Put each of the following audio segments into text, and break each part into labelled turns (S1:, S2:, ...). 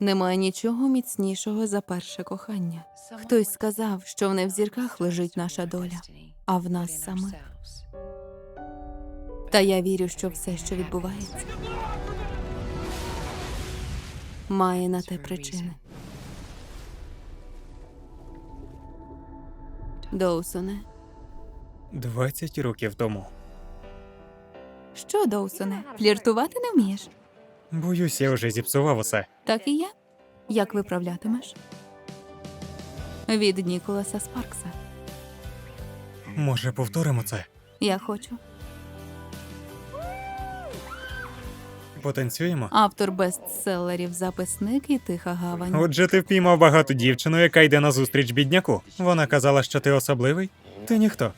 S1: Немає нічого міцнішого за перше кохання. Хтось сказав, що не в зірках лежить наша доля, а в нас самих. Та я вірю, що все, що відбувається, має на те причини. Доусоне.
S2: 20 років тому.
S1: Що, Доусоне? Фліртувати не вмієш?
S2: Боюсь, я вже зіпсував усе.
S1: Так і я. Як виправлятимеш? Від Ніколаса Спаркса.
S2: Може, повторимо це?
S1: Я хочу.
S2: Потанцюємо?
S1: Автор бестселерів Записник і Тиха гавань.
S2: Отже, ти впіймав багату дівчину, яка йде на зустріч бідняку. Вона казала, що ти особливий. Ти ніхто.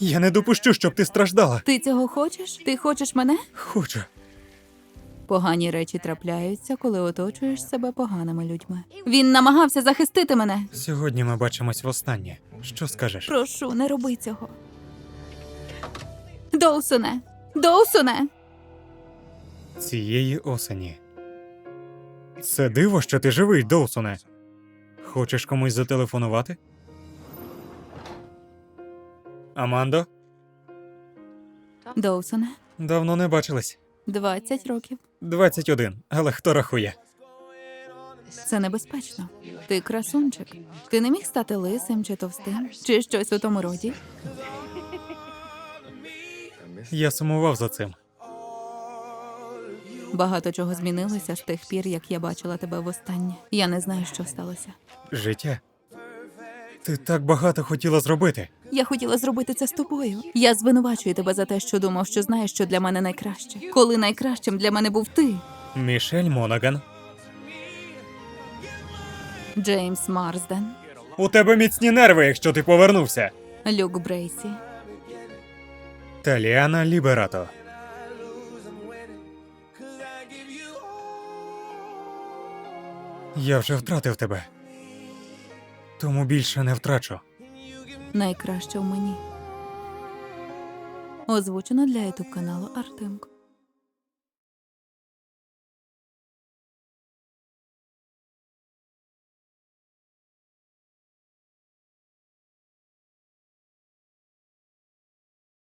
S2: Я не допущу, щоб ти страждала.
S1: Ти цього хочеш? Ти хочеш мене?
S2: Хочу.
S1: Погані речі трапляються, коли оточуєш себе поганими людьми. Він намагався захистити мене.
S2: Сьогодні ми бачимось востаннє. Що скажеш?
S1: Прошу, не роби цього. Доусоне! Доусоне!
S2: Цієї осені. Це диво, що ти живий, Доусоне. Хочеш комусь зателефонувати? Амандо?
S1: Доусоне,
S2: Давно не бачились.
S1: 20 років.
S2: 21, але хто рахує?
S1: Це небезпечно. Ти красунчик. Ти не міг стати лисим чи товстим, чи щось у тому роді.
S2: Я сумував за цим.
S1: Багато чого змінилося з тих пір, як я бачила тебе востаннє. Я не знаю, що сталося.
S2: Життя. Ти так багато хотіла зробити.
S1: Я хотіла зробити це з тобою. Я звинувачую тебе за те, що думав, що знаєш, що для мене найкраще. Коли найкращим для мене був ти,
S2: Мішель Монаган.
S1: Джеймс Марсден,
S2: У тебе міцні нерви, якщо ти повернувся.
S1: Люк Брейсі,
S2: Таліана Ліберато. Я вже втратив тебе. Тому більше не втрачу.
S1: Найкраще в мені. Озвучено для ютуб каналу Артемко.